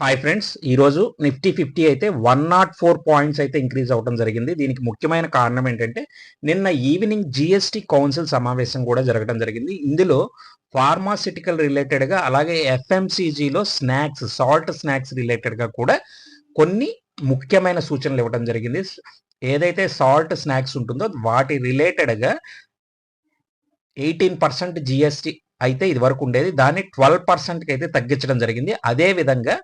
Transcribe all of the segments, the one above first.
Hi friends ఈరోజు Nifty fifty అయితే one not four points అయితే ఇంక్రీజ్ అవ్వడం జరిగింది. దీనికి ముఖ్యమైన కారణం ఏంటంటే నిన్న ఈవినింగ్ జిఎస్టీ కౌన్సిల్ సమావేశం కూడా జరగడం జరిగింది. ఇందులో ఫార్మాసిటికల్ రిలేటెడ్గా అలాగే ఎఫ్ఎంసీజీలో స్నాక్స్ సాల్ట్ స్నాక్స్ రిలేటెడ్గా కూడా కొన్ని ముఖ్యమైన సూచనలు ఇవ్వడం జరిగింది. ఏదైతే సాల్ట్ స్నాక్స్ ఉంటుందో వాటి రిలేటెడ్గా ఎయిటీన్ పర్సెంట్ జిఎస్టి అయితే ఇది వరకు ఉండేది. దాన్ని ట్వెల్వ్ పర్సెంట్కి అయితే తగ్గించడం జరిగింది. అదే విధంగా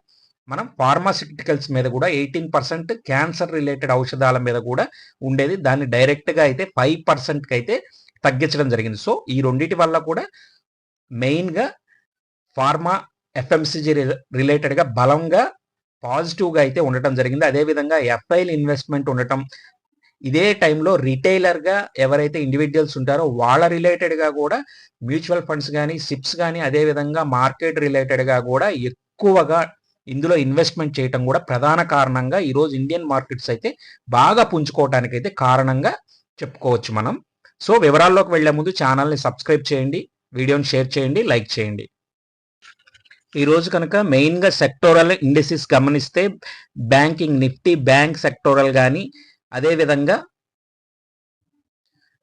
మనం ఫార్మాసిటికల్స్ మీద కూడా ఎయిటీన్ పర్సెంట్ క్యాన్సర్ రిలేటెడ్ ఔషధాల మీద కూడా ఉండేది. దాన్ని డైరెక్ట్గా అయితే ఫైవ్ పర్సెంట్కి అయితే తగ్గించడం జరిగింది. సో ఈ రెండింటి వల్ల కూడా మెయిన్గా ఫార్మా ఎఫ్ఎంసీజీ రిలేటెడ్గా బలంగా పాజిటివ్గా అయితే ఉండటం జరిగింది. అదేవిధంగా ఎఫ్ఐల్ ఇన్వెస్ట్మెంట్ ఉండటం. ఇదే టైంలో రిటైలర్గా ఎవరైతే ఇండివిజువల్స్ ఉంటారో వాళ్ళ రిలేటెడ్గా కూడా మ్యూచువల్ ఫండ్స్ కానీ సిప్స్ కానీ అదేవిధంగా మార్కెట్ రిలేటెడ్గా కూడా ఎక్కువగా ఇందులో ఇన్వెస్ట్మెంట్ చేయటం కూడా ప్రధాన కారణంగా ఈరోజు ఇండియన్ మార్కెట్స్ అయితే బాగా పుంజుకోవడానికి అయితే కారణంగా చెప్పుకోవచ్చు మనం. సో వివరాల్లోకి వెళ్ళే ముందు ఛానల్ని సబ్స్క్రైబ్ చేయండి వీడియోని షేర్ చేయండి లైక్ చేయండి. ఈరోజు కనుక మెయిన్గా సెక్టోరల్ ఇండెసిస్ గమనిస్తే బ్యాంకింగ్ నిఫ్టీ బ్యాంక్ సెక్టోరల్ కానీ అదేవిధంగా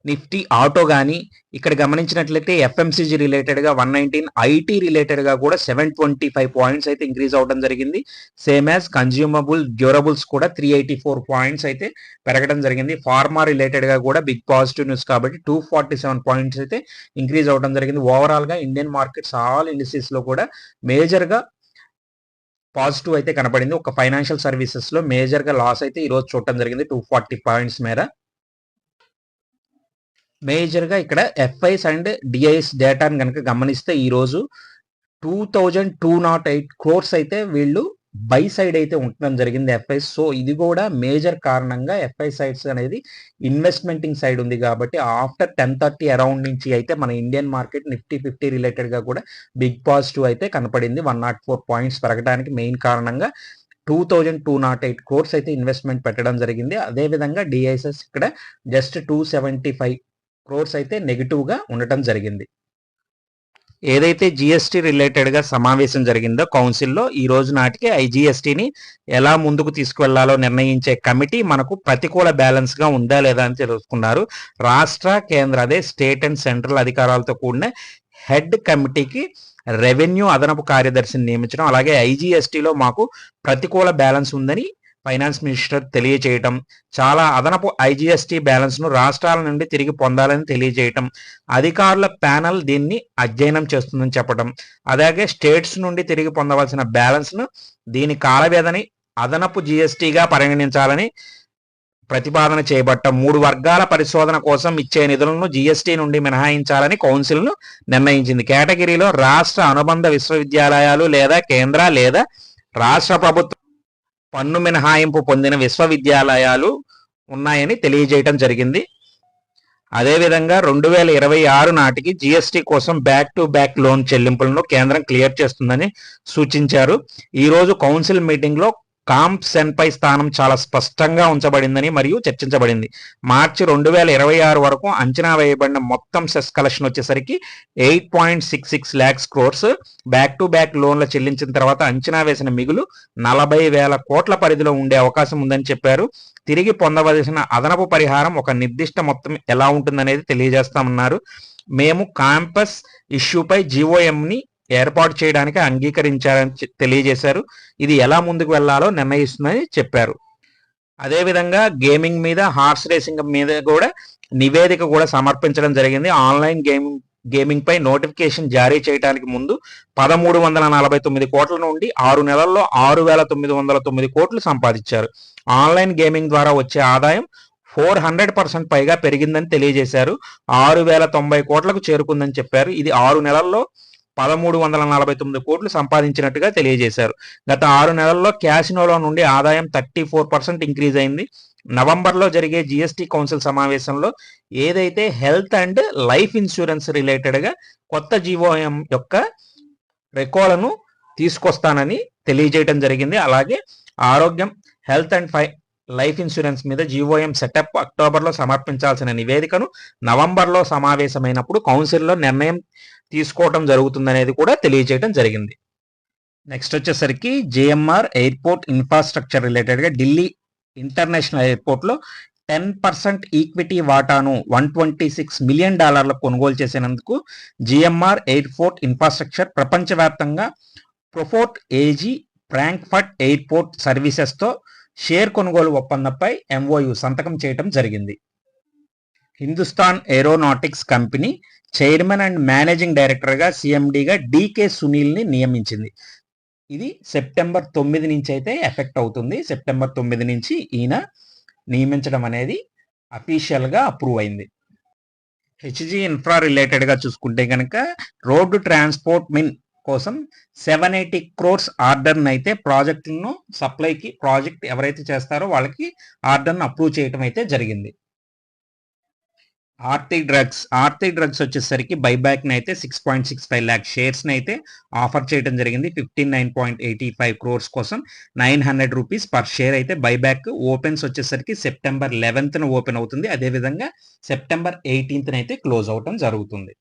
నిఫ్టీ ఆటో కానీ ఇక్కడ గమనించినట్లయితే ఎఫ్ఎంసీజీ రిలేటెడ్గా వన్ నైన్టీన్ ఐటీ రిలేటెడ్గా కూడా సెవెన్ ట్వంటీ ఫైవ్ పాయింట్స్ అయితే ఇంక్రీజ్ అవడం జరిగింది. సేమ్ యాజ్ కన్జ్యూమబుల్ డ్యూరబుల్స్ కూడా త్రీ ఎయిటీ ఫోర్ పాయింట్స్ అయితే పెరగడం జరిగింది. ఫార్మా రిలేటెడ్గా కూడా బిగ్ పాజిటివ్ న్యూస్ కాబట్టి టూ ఫార్టీ సెవెన్ పాయింట్స్ అయితే ఇంక్రీజ్ అవడం జరిగింది. ఓవరాల్గా ఇండియన్ మార్కెట్స్ ఆల్ ఇండస్ట్రీస్లో కూడా మేజర్గా పాజిటివ్ అయితే కనపడింది. ఒక ఫైనాన్షియల్ సర్వీసెస్లో మేజర్గా లాస్ అయితే ఈరోజు చూడటం జరిగింది. టూ ఫార్టీ పాయింట్స్ మేర. మేజర్గా ఇక్కడ ఎఫ్ఐస్ అండ్ డిఐఎస్ డేటాను కనుక గమనిస్తే ఈరోజు two thousand two nought eight crores అయితే వీళ్ళు బై సైడ్ అయితే ఉండడం జరిగింది ఎఫ్ఐ సో ఇది కూడా మేజర్ కారణంగా ఎఫ్ఐ సైడ్స్ అనేది ఇన్వెస్ట్మెంటింగ్ సైడ్ ఉంది కాబట్టి ఆఫ్టర్ టెన్ థర్టీ అరౌండ్ నుంచి అయితే మన ఇండియన్ మార్కెట్ నిఫ్టీ ఫిఫ్టీ రిలేటెడ్గా కూడా బిగ్ పాజిటివ్ అయితే కనపడింది. వన్ నాట్ ఫోర్ పాయింట్స్ పెరగడానికి మెయిన్ కారణంగా two thousand two nought eight crores అయితే ఇన్వెస్ట్మెంట్ పెట్టడం జరిగింది. అదేవిధంగా డిఐఎస్ఎస్ ఇక్కడ just two seventy five crores అయితే నెగిటివ్గా ఉండటం జరిగింది. ఏదైతే జిఎస్టీ రిలేటెడ్గా సమావేశం జరిగిందో కౌన్సిల్లో ఈ రోజు నాటికి ఐజిఎస్టీని ఎలా ముందుకు తీసుకువెళ్ళాలో నిర్ణయించే కమిటీ మనకు ప్రతికూల బ్యాలెన్స్గా ఉందా లేదా అని తెలుసుకున్నారు. రాష్ట్ర కేంద్ర అదే స్టేట్ అండ్ సెంట్రల్ అధికారాలతో కూడిన హెడ్ కమిటీకి రెవెన్యూ అదనపు కార్యదర్శిని నియమించడం అలాగే ఐజిఎస్టీలో మాకు ప్రతికూల బ్యాలెన్స్ ఉందని ఫైనాన్స్ మినిస్టర్ తెలియజేయటం చాలా అదనపు ఐజీఎస్టీ బ్యాలెన్స్ను రాష్ట్రాల నుండి తిరిగి పొందాలని తెలియజేయటం అధికారుల ప్యానల్ దీన్ని అధ్యయనం చేస్తుందని చెప్పడం అలాగే స్టేట్స్ నుండి తిరిగి పొందవలసిన బ్యాలెన్స్ను దీని కాలవ్యధని అదనపు జిఎస్టీగా పరిగణించాలని ప్రతిపాదన చేయబట్ట మూడు వర్గాల పరిశోధన కోసం ఇచ్చే నిధులను జీఎస్టీ నుండి మినహాయించాలని కౌన్సిల్ను నిర్ణయించింది. కేటగిరీలో రాష్ట్ర అనుబంధ విశ్వవిద్యాలయాలు లేదా కేంద్ర లేదా రాష్ట్ర ప్రభుత్వం పన్ను మినహాయింపు పొందిన విశ్వవిద్యాలయాలు ఉన్నాయని తెలియజేయటం జరిగింది. అదేవిధంగా రెండు వేల ఇరవై ఆరు నాటికి జిఎస్టి కోసం బ్యాక్ టు బ్యాక్ లోన్ చెల్లింపులను కేంద్రం క్లియర్ చేస్తుందని సూచించారు. ఈరోజు కౌన్సిల్ మీటింగ్లో కాంప్ సెన్పై స్థానం చాలా స్పష్టంగా ఉంచబడిందని మరియు చర్చించబడింది. మార్చి రెండు వేల ఇరవై ఆరు వరకు అంచనా వేయబడిన మొత్తం సెస్ కలెక్షన్ వచ్చేసరికి eight point six six lakhs crores. Back to back లోన్లు చెల్లించిన తర్వాత అంచనా వేసిన మిగులు నలభై వేల కోట్ల పరిధిలో ఉండే అవకాశం ఉందని చెప్పారు. తిరిగి పొందవలసిన అదనపు పరిహారం ఒక నిర్దిష్ట మొత్తం ఎలా ఉంటుందనేది తెలియజేస్తామన్నారు. మేము క్యాంపస్ ఇష్యూపై ని ఏర్పాటు చేయడానికి అంగీకరించారని తెలియజేశారు. ఇది ఎలా ముందుకు వెళ్ళాలో నిర్ణయిస్తుందని చెప్పారు. అదేవిధంగా గేమింగ్ మీద హార్స్ రేసింగ్ మీద కూడా నివేదిక కూడా సమర్పించడం జరిగింది. ఆన్లైన్ గేమింగ్ గేమింగ్ పై నోటిఫికేషన్ జారీ చేయడానికి ముందు పదమూడు వందల నలభై తొమ్మిది కోట్ల నుండి ఆరు నెలల్లో ఆరు వేల తొమ్మిది వందల తొమ్మిది కోట్లు సంపాదించారు. ఆన్లైన్ గేమింగ్ ద్వారా వచ్చే ఆదాయం ఫోర్ హండ్రెడ్ పర్సెంట్ పైగా పెరిగిందని తెలియజేశారు. ఆరు వేల తొంభై కోట్లకు చేరుకుందని చెప్పారు. ఇది ఆరు నెలల్లో పదమూడు వందల నలభై తొమ్మిది కోట్లు సంపాదించినట్టుగా తెలియజేశారు. గత ఆరు నెలల్లో క్యాసినోలో నుండి ఆదాయం థర్టీ ఫోర్ పర్సెంట్ ఇంక్రీజ్ అయింది. నవంబర్లో జరిగే జిఎస్టి కౌన్సిల్ సమావేశంలో ఏదైతే హెల్త్ అండ్ లైఫ్ ఇన్సూరెన్స్ రిలేటెడ్గా కొత్త జీవోఎం యొక్క రెకోలను తీసుకొస్తానని తెలియజేయడం జరిగింది. అలాగే ఆరోగ్యం హెల్త్ అండ్ ఫై లైఫ్ ఇన్సూరెన్స్ మీద జీవోఎం సెటప్ అక్టోబర్లో సమర్పించాల్సిన నివేదికను నవంబర్లో సమావేశమైనప్పుడు కౌన్సిల్లో నిర్ణయం తీసుకోవటం జరుగుతుందనేది కూడా తెలియజేయడం జరిగింది. నెక్స్ట్ వచ్చేసరికి జేఎంఆర్ ఎయిర్పోర్ట్ ఇన్ఫ్రాస్ట్రక్చర్ రిలేటెడ్గా ఢిల్లీ ఇంటర్నేషనల్ ఎయిర్పోర్ట్లో టెన్ పర్సెంట్ ఈక్విటీ వాటాను వన్ ట్వంటీ సిక్స్ మిలియన్ డాలర్ల కొనుగోలు చేసినందుకు జిఎంఆర్ ఎయిర్పోర్ట్ ఇన్ఫ్రాస్ట్రక్చర్ ప్రపంచవ్యాప్తంగా ప్రొఫోర్ట్ ఏజీ ఫ్రాంక్ఫర్ట్ ఎయిర్పోర్ట్ సర్వీసెస్తో షేర్ కొనుగోలు ఒప్పందంపై ఎంఓయు సంతకం చేయడం జరిగింది. Hindustan aeronautics company chairman and managing డైరెక్టర్గా సిఎండిగా డికే సునీల్ని నియమించింది. ఇది సెప్టెంబర్ తొమ్మిది నుంచి అయితే ఎఫెక్ట్ అవుతుంది. సెప్టెంబర్ తొమ్మిది నుంచి ఈయన నియమించడం అనేది అఫీషియల్గా అప్రూవ్ అయింది. హెచ్జి ఇన్ఫ్రా రిలేటెడ్గా చూసుకుంటే కనుక రోడ్డు ట్రాన్స్పోర్ట్ మిన్ కోసం సెవెన్ ఎయిటీ క్రోర్స్ ఆర్డర్ని అయితే ప్రాజెక్టులను సప్లైకి ప్రాజెక్ట్ ఎవరైతే చేస్తారో వాళ్ళకి ఆర్డర్ను అప్రూవ్ చేయటం అయితే జరిగింది. ఆర్తి డ్రగ్స్ ఆర్తి డ్రగ్స్ వచ్చేసరికి బైబ్యాక్ని అయితే six point six five lakh షేర్స్ని అయితే ఆఫర్ చేయడం జరిగింది. Fifteen nine point eighty five crores కోసం nine hundred rupees per share అయితే బైబ్యాక్ ఓపెన్స్ వచ్చేసరికి సెప్టెంబర్ లెవెన్త్న ఓపెన్ అవుతుంది. అదేవిధంగా సెప్టెంబర్ ఎయిటీన్త్న అయితే క్లోజ్ అవటం జరుగుతుంది.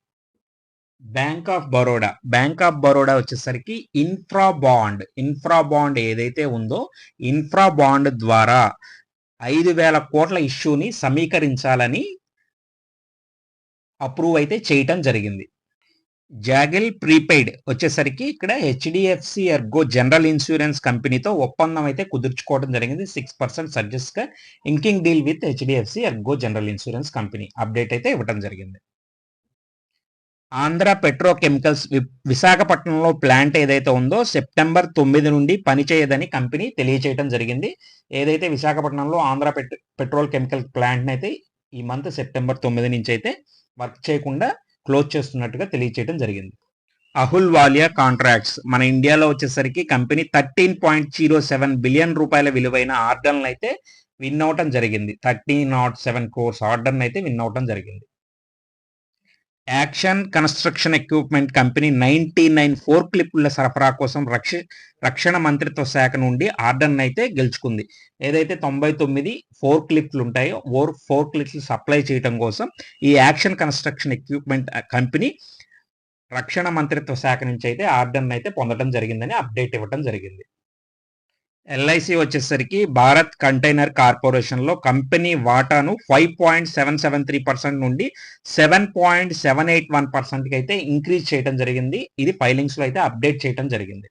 Bank of Baroda bank of Baroda వచ్చేసరికి ఇన్ఫ్రా బాండ్ ఇన్ఫ్రా బాండ్ ఏదైతే ఉందో ఇన్ఫ్రా బాండ్ ద్వారా ఐదు వేల కోట్ల ఇష్యూని సమీకరించాలని అప్రూవ్ అయితే చేయటం జరిగింది. జాగిల్ ప్రీపెయిడ్ వచ్చేసరికి ఇక్కడ హెచ్డిఎఫ్సి ఎర్గో జనరల్ ఇన్సూరెన్స్ కంపెనీతో ఒప్పందం అయితే కుదుర్చుకోవడం జరిగింది. Six percent సర్జెస్ట్గా inking deal with HDFC ERGO general insurance company update అయితే ఇవ్వడం జరిగింది. ఆంధ్ర పెట్రోకెమికల్స్ విశాఖపట్నంలో ప్లాంట్ ఏదైతే ఉందో సెప్టెంబర్ తొమ్మిది నుండి పనిచేయదని కంపెనీ తెలియచేయడం జరిగింది. ఏదైతే విశాఖపట్నంలో ఆంధ్ర పెట్రోల్ కెమికల్ ప్లాంట్ అయితే ఈ మంత్ సెప్టెంబర్ తొమ్మిది నుంచి అయితే వర్క్ చేయకుండా క్లోజ్ చేస్తున్నట్టుగా తెలియచేయడం జరిగింది. Ahluwalia contracts. మన ఇండియాలో వచ్చేసరికి company thirteen point zero seven billion రూపాయల విలువైన ఆర్డర్లను అయితే విన్ అవటం జరిగింది. థర్టీన్ నాట్ సెవెన్ కోర్స్ ఆర్డర్ని అయితే విన్ అవటం జరిగింది. Action construction equipment company ninety nine four క్లిప్ల సరఫరా కోసం రక్ష రక్షణ మంత్రిత్వ శాఖ నుండి ఆర్డర్ని అయితే గెలుచుకుంది. ఏదైతే తొంభై తొమ్మిది ఫోర్ క్లిప్లు ఉంటాయో ఓర్ ఫోర్ క్లిప్లు సప్లై చేయడం కోసం ఈ యాక్షన్ కన్స్ట్రక్షన్ ఎక్విప్మెంట్ కంపెనీ రక్షణ మంత్రిత్వ శాఖ నుంచి అయితే ఆర్డర్ని అయితే పొందడం జరిగిందని అప్డేట్ ఇవ్వడం జరిగింది. ఎల్ఐసి వచ్చేసరికి భారత్ కంటైనర్ కార్పొరేషన్లో కంపెనీ వాటాను five point seven seven three percent నుండి seven point seven eight one పర్సెంట్కి అయితే ఇంక్రీజ్ చేయడం జరిగింది. ఇది ఫైలింగ్స్లో అయితే అప్డేట్ చేయడం జరిగింది.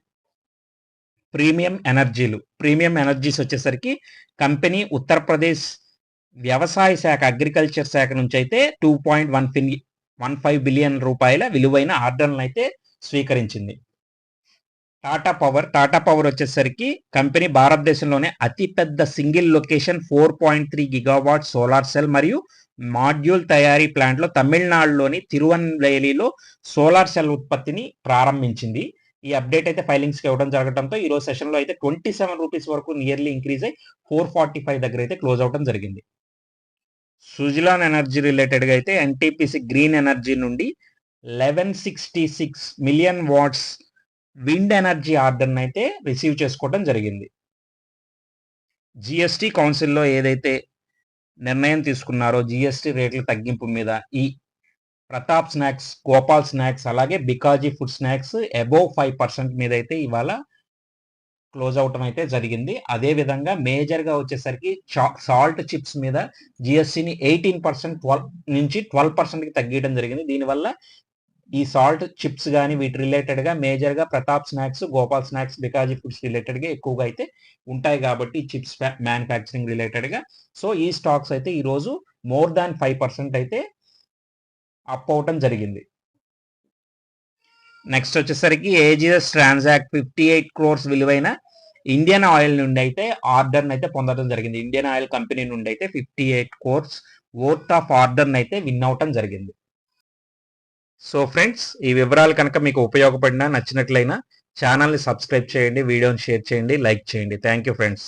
ప్రీమియం ఎనర్జీలు ప్రీమియం ఎనర్జీస్ వచ్చేసరికి కంపెనీ ఉత్తరప్రదేశ్ వ్యవసాయ శాఖ అగ్రికల్చర్ శాఖ నుంచి అయితే టూ పాయింట్ వన్ ఫిన్ వన్ ఫైవ్ బిలియన్ రూపాయల విలువైన ఆర్డర్లను అయితే స్వీకరించింది. టాటా పవర్ టాటా పవర్ వచ్చేసరికి కంపెనీ భారతదేశంలోనే అతిపెద్ద single location four point three gigawatt solar cell మరియు మాడ్యూల్ తయారీ ప్లాంట్లో తమిళనాడులోని తిరువన్వేలిలో సోలార్ సెల్ ఉత్పత్తిని ప్రారంభించింది. ఈ అప్డేట్ అయితే ఫైలింగ్స్కి ఇవ్వడం జరగడంతో ఈ రోజు సెషన్లో అయితే ట్వంటీ సెవెన్ రూపీస్ వరకు నియర్లీ ఇంక్రీజ్ అయ్యి ఫోర్ ఫార్టీ ఫైవ్ దగ్గర అయితే క్లోజ్ అవడం జరిగింది. సుజిలాన్ ఎనర్జీ రిలేటెడ్గా అయితే ఎన్టీపీసీ గ్రీన్ ఎనర్జీ నుండి eleven sixty six million watts wind energy ఆర్డర్ని అయితే రిసీవ్ చేసుకోవడం జరిగింది. జిఎస్టీ కౌన్సిల్లో ఏదైతే నిర్ణయం తీసుకున్నారో జిఎస్టీ రేట్ల తగ్గింపు మీద ఈ ప్రతాప్ స్నాక్స్ గోపాల్ స్నాక్స్ అలాగే Bikaji food snacks above five percent మీద అయితే ఇవాళ క్లోజ్ అవటం అయితే జరిగింది. అదే విధంగా మేజర్గా వచ్చేసరికి సాల్ట్ చిప్స్ మీద జిఎస్టీని ఎయిటీన్ పర్సెంట్ ట్వెల్వ్ నుంచి ట్వెల్వ్ పర్సెంట్కి తగ్గించడం జరిగింది. దీనివల్ల ఈ సాల్ట్ చిప్స్ కానీ వీటి రిలేటెడ్గా మేజర్గా Pratap snacks Gopal snacks Bikaji foods రిలేటెడ్గా ఎక్కువగా అయితే ఉంటాయి కాబట్టి చిప్స్ మ్యానుఫ్యాక్చరింగ్ రిలేటెడ్గా సో ఈ స్టాక్స్ అయితే ఈరోజు మోర్ దాన్ ఫైవ్ పర్సెంట్ అయితే అప్ అవటం జరిగింది. నెక్స్ట్ వచ్చేసరికి AGS Transact fifty eight crores విలువైన ఇండియన్ ఆయిల్ నుండి అయితే ఆర్డర్ని అయితే పొందడం జరిగింది. ఇండియన్ ఆయిల్ కంపెనీ నుండి అయితే fifty eight crores worth of ఆర్డర్ని అయితే విన్ అవటం జరిగింది. సో ఫ్రెండ్స్ ఈ వివరాలు కనుక మీకు ఉపయోగపడినా నచ్చినట్లయినా ఛానల్ని సబ్స్క్రైబ్ చేయండి వీడియోని షేర్ చేయండి లైక్ చేయండి. Thank you friends